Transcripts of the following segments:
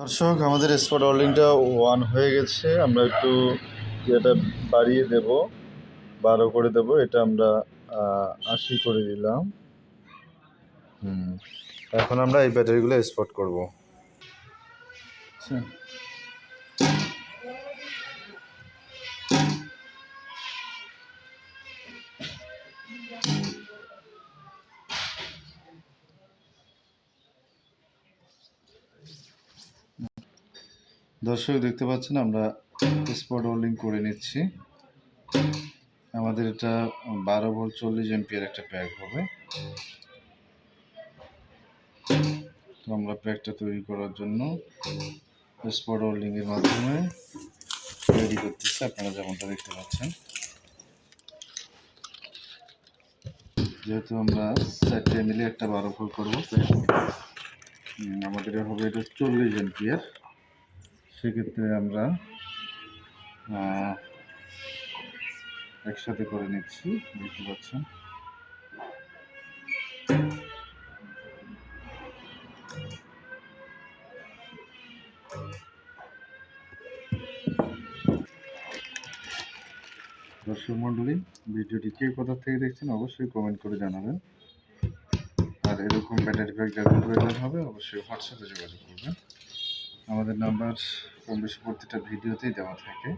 দর্শক, আমাদের spot অর্ডিংটা one হয়ে গেছে। আমরা একটু এটা বাড়িয়ে দেব, বারো করে দেব, এটা আমরা আশি করে দিলাম। হুম, এখন আমরা এই ব্যাটারিগুলো স্পট করব। আচ্ছা। দর্শক দেখতে পাচ্ছেন, আমরা স্পট হোল্ডিং করে নিচ্ছি। আমাদের এটা বারো ভোল্ট চল্লিশ এমপিয়ার একটা প্যাক হবে। তো আমরা প্যাকটা তৈরি করার জন্য স্পট হোল্ডিং এর মাধ্যমে তৈরি করতেছি। আপনারা যেমনটা দেখতে পাচ্ছেন। যেহেতু আমরা চারটে মিলে একটা বারো ভোল্ট করব আমাদের হবে এটা চল্লিশ এমপিয়ার সেক্ষেত্রে আমরা একসাথে করে নিচ্ছি, দেখতে পাচ্ছেন। দর্শক মণ্ডলী, ভিডিওটি কে কোথা থেকে দেখছেন অবশ্যই কমেন্ট করে জানাবেন। আর এরকম ব্যাটারি ব্যাগ যাদের প্রয়োজন হবে, অবশ্যই হোয়াটসঅ্যাপে যোগাযোগ করবেন। আমাদের নাম্বার কম বেশি প্রতিটা ভিডিওতেই দেওয়া থাকে।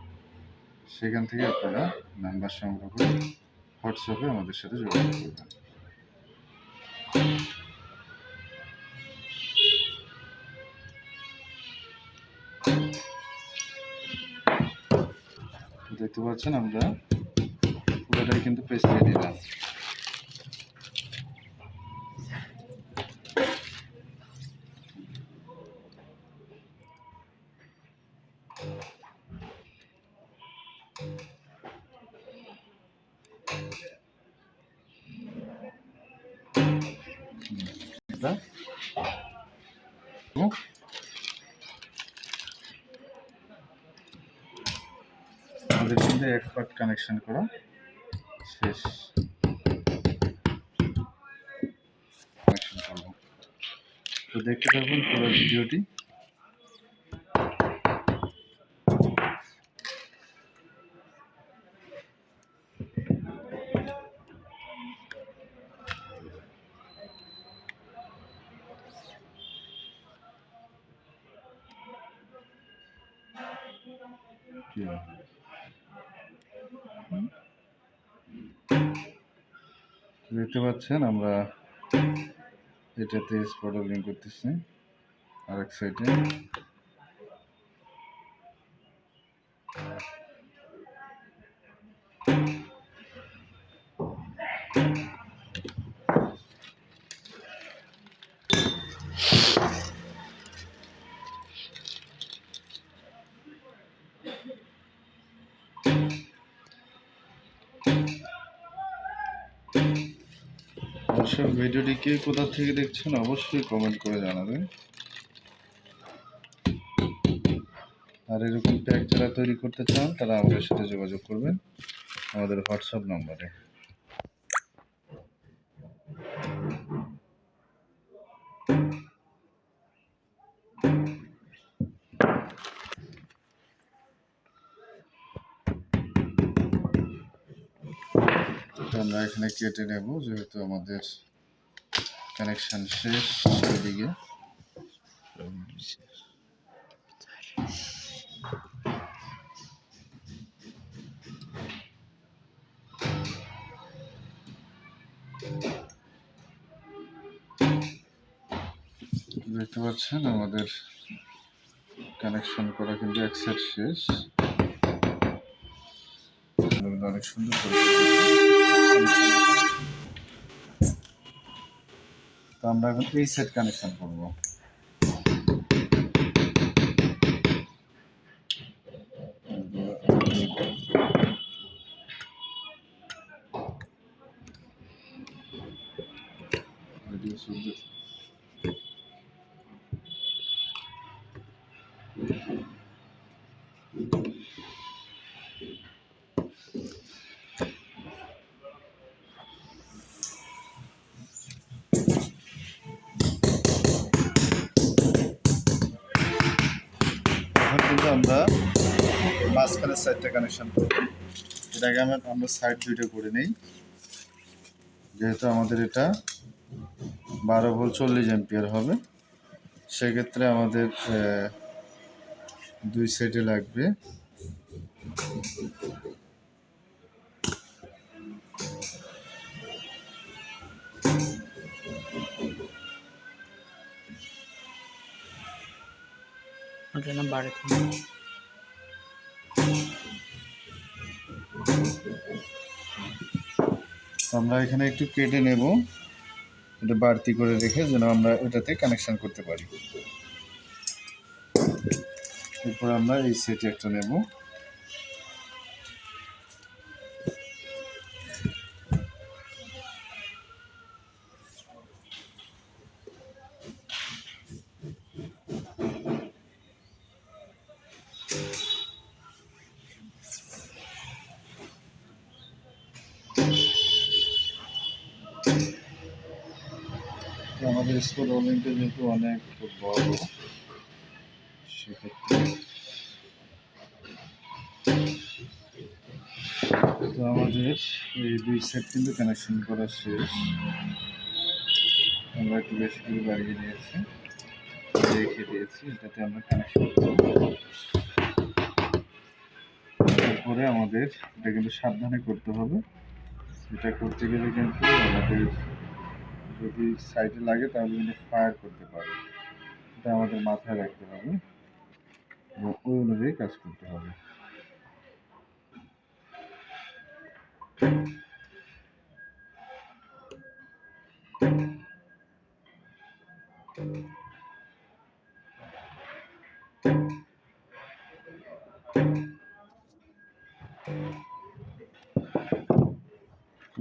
সেখান থেকে আপনারা নাম্বার সংগ্রহ করে হোয়াটসঅ্যাপে আমাদের সাথে যোগাযোগ করবেন। দেখতে পাচ্ছেন আমরা পুরোটাই কিন্তু পেস্ট দিয়ে দিলাম। আমাদের কিন্তু এক্সপার্ট কানেকশন করা শেষ কানেকশন করব। তো দেখতে থাকুন পুরো ভিডিওটি হুম? দেখতে পাচ্ছেন আমরা এটাতে স্পট লিঙ্ক করতেছি আর এক সাইডে দর্শক ভিডিওটি কে কোথা থেকে দেখছেন অবশ্যই কমেন্ট করে জানাবেন। আর এরকম প্যাক যারা তৈরি করতে চান তারা আমাদের সাথে যোগাযোগ করবেন। আমাদের হোয়াটসঅ্যাপ নম্বরে। আমরা এখানে কেটে নেব, যেহেতু আমাদের কানেকশন শেষ এদিকে দেখতে পাচ্ছেন আমাদের কানেকশন করা কিন্তু এক সেট শেষ। অনেক সুন্দর তো আমরা এখন এই সেট কানেকশন করব। এখন কিন্তু আমরা মাঝখানের সাইডটা কানেকশান করব। এটাকে আমরা আমরা সাইড দুইটা করে নেই। যেহেতু আমাদের এটা বারো ভোল্ট চল্লিশ এম্পিয়ার হবে, সেক্ষেত্রে আমাদের দুই সাইডে লাগবে। ওটা নাম তো আমরা এখানে একটু কেটে নেব। এটা বাড়তি করে রেখে যেন আমরা এটাতে কানেকশন করতে পারি। এরপর আমরা এই সেটে একটা নেব। আমাদের স্কুল রোলিংটা যেহেতু অনেক বড় সেক্ষেত্রে তো আমাদের এই দুই সেট কিন্তু কানেকশন করা শেষ। আমরা একটু বেশি করে বাড়িয়ে নিয়েছি। রেখে দিয়েছি এটাতে আমরা কানেকশন তারপরে আমাদের এটা কিন্তু সাবধানে করতে হবে। এটা করতে গেলে কিন্তু আমাদের যদি সাইডে লাগে, তাহলে কিন্তু ফায়ার করতে পারে। এটা আমাদের মাথায় রাখতে হবে। এবং ওই অনুযায়ী কাজ করতে হবে।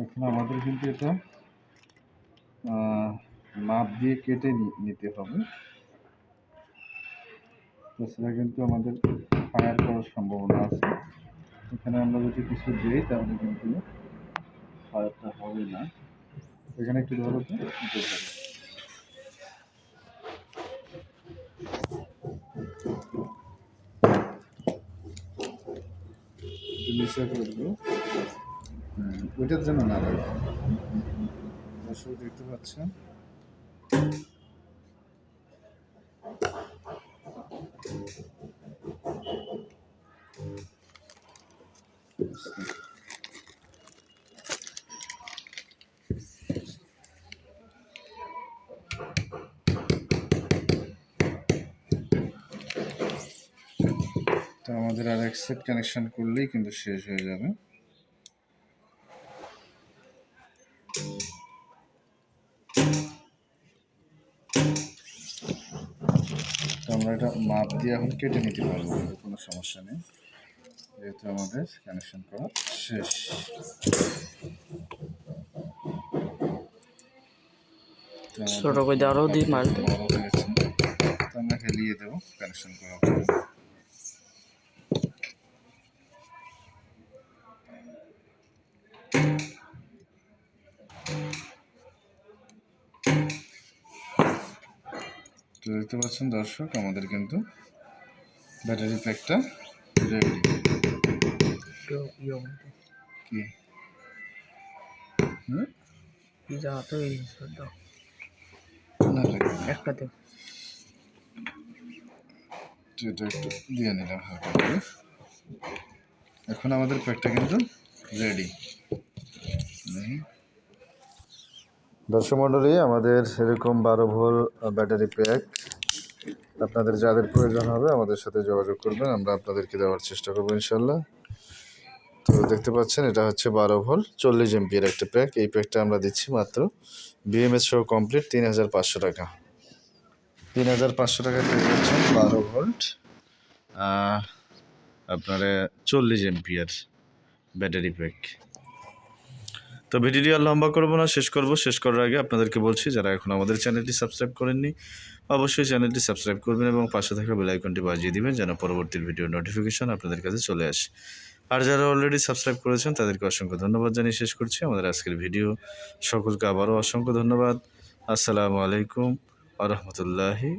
এখন আমাদের কিন্তু এটা মাপ দিয়ে কেটে নিতে হবে। তাছাড়া কিন্তু আমাদের ফায়ার করার সম্ভাবনা আছে। এখানে আমরা যদি কিছু দিই, তাহলে কিন্তু ফায়ারটা হবে না। এখানে একটু ধরো তো। ওইটার জন্য না দেখতে পাচ্ছেন। আমাদের আর এক সেট কানেকশন করলেই কিন্তু শেষ হয়ে যাবে। তো আমরা এটা মাপ দিয়ে এখন কেটে নিতে পারব কোনো সমস্যা নেই। যেহেতু আমাদের কানেকশন করা শেষ। ছোট করে আরও দিই মাল বড় তো আমরা হেলিয়ে দেবো কানেকশন করার তো দেখতে পাচ্ছেন দর্শক আমাদের কিন্তু ব্যাটারি প্যাকটা রেডি কি যা তো এই একটা দেব তো এটা একটু দিয়ে নিলাম হালকা করে। এখন আমাদের প্যাকটা কিন্তু রেডি দর্শক মণ্ডলী, আমাদের এরকম বারো ভোল ব্যাটারি প্যাক আপনাদের যাদের প্রয়োজন হবে আমাদের সাথে যোগাযোগ করবেন, আমরা আপনাদেরকে দেওয়ার চেষ্টা করব ইনশাল্লাহ তো দেখতে পাচ্ছেন, এটা হচ্ছে বারো ভোল, চল্লিশ এমপির একটা প্যাক। এই প্যাকটা আমরা দিচ্ছি মাত্র বিএমএস সহ কমপ্লিট তিন হাজার পাঁচশো টাকা। তিন হাজার পাঁচশো টাকা পেয়ে যাচ্ছেন বারো ভোল্ট আপনার চল্লিশ এমপিয়ার ব্যাটারি প্যাক। তো ভিডিওটি আর লম্বা করব না, শেষ করব। শেষ করার আগে আপনাদেরকে বলছি, যারা এখন আমাদের চ্যানেলটি সাবস্ক্রাইব করেননি, অবশ্যই চ্যানেলটি সাবস্ক্রাইব করবেন এবং পাশে থাকা বেল আইকনটি বাজিয়ে দিবেন যেন পরবর্তী ভিডিও নোটিফিকেশন আপনাদের কাছে চলে আসে। আর যারা অলরেডি সাবস্ক্রাইব করেছেন, তাদেরকে অসংখ্য ধন্যবাদ জানিয়ে শেষ করছি। আমাদের আজকের ভিডিও, সকলকে আবারও অসংখ্য ধন্যবাদ। আসসালামু আলাইকুম আ রহমতুল্লাহি